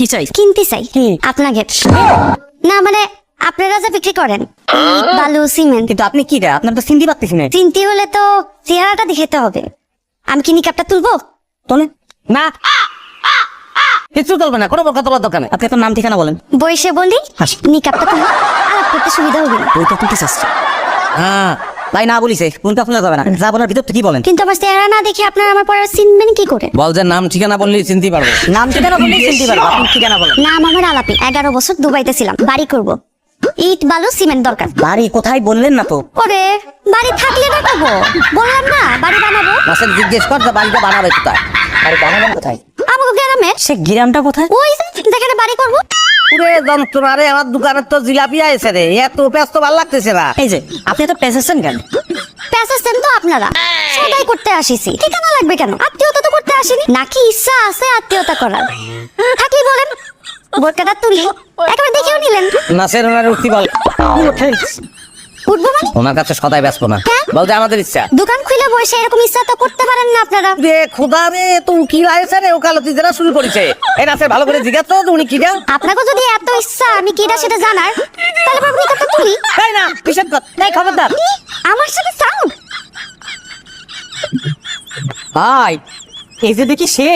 কি চাই কিনতে চাই। আপনাকে। না মানে আপনারা যা বিক্রি করেন বালু সিমেন্ট। কিন্তু আপনি কি রে? আপনার তো না চিনতে হলে তো চেহারাটা দেখাতে হবে। আমি কি নিকাপটা তুলবো? তোলে? না। কিছু চলবে না কোনো তোলার আপনি আপনার নাম ঠিকানা বলেন। বলি নিকাপটা তুলো আলাপ করতে সুবিধা হবে না। তুলতে চাচ্ছি হ্যাঁ। ভাই না বলিছে? কোনটা শোনা যাবে না। যা বলার ভিতর কি বলেন। কিন্তু আমার চেহারা না দেখে আপনারা আমার পরে চিনবেন কি করে? বল যে নাম ঠিকানা বললেই চিনতে পারব। নাম ঠিকানা বললেই চিনতে পারব। আপনি ঠিকানা বলেন। নাম আমার আলাপি। এগারো বছর দুবাইতে ছিলাম। বাড়ি করব। ইট বালু সিমেন্ট দরকার। বাড়ি কোথায় বললেন না তো? ওরে বাড়ি থাকলে না করব বললাম না বাড়ি বানাবো? মাসের জিজ্ঞেস কর যে বাড়িটা বানাবে কোথায়। বাড়ি বানাবেন কোথায়? আমাকে গ্রামে। সে গ্রামটা কোথায়? ওই যেখানে বাড়ি করব। পুরে যন্ত্রণা আমার দোকানের তো জিলাপি আইছে রে এত ব্যস্ত ভালো লাগতেছে না। এই যে আপনি তো পেঁচেছেন কেন? প্যাসেছেন তো আপনারা। সবাই করতে আসিছি। ঠিকানা লাগবে কেন? আত্মীয়তা তো করতে আসেনি। নাকি ইচ্ছা আছে আত্মীয়তা করার? থাকলে বলেন। বোরকাটা তুলি। একেবারে দেখেও নিলেন। নাসের ওনার উঠতি বল। উঠবো মানে? ওনার কাছে সদাই ব্যস্ত না। হ্যাঁ? বল যে আমাদের ইচ্ছা। দোকান খুলে বসে এরকম ইচ্ছা তো করতে পারেন না আপনারা। রে খোদা রে তো কি লাগছে রে ওকালতি যারা শুরু করেছে। এই নাসের ভালো করে জিজ্ঞাসা তো উনি কি দেন? আপনাকে যদি এত ইচ্ছা আমি কিটা সেটা জানার? তাহলে আপনি কত তুলি তাই না কিসের কথা নাই খবরদার। আমার সাথে সাউন্ড ভাই এই যে দেখি সে।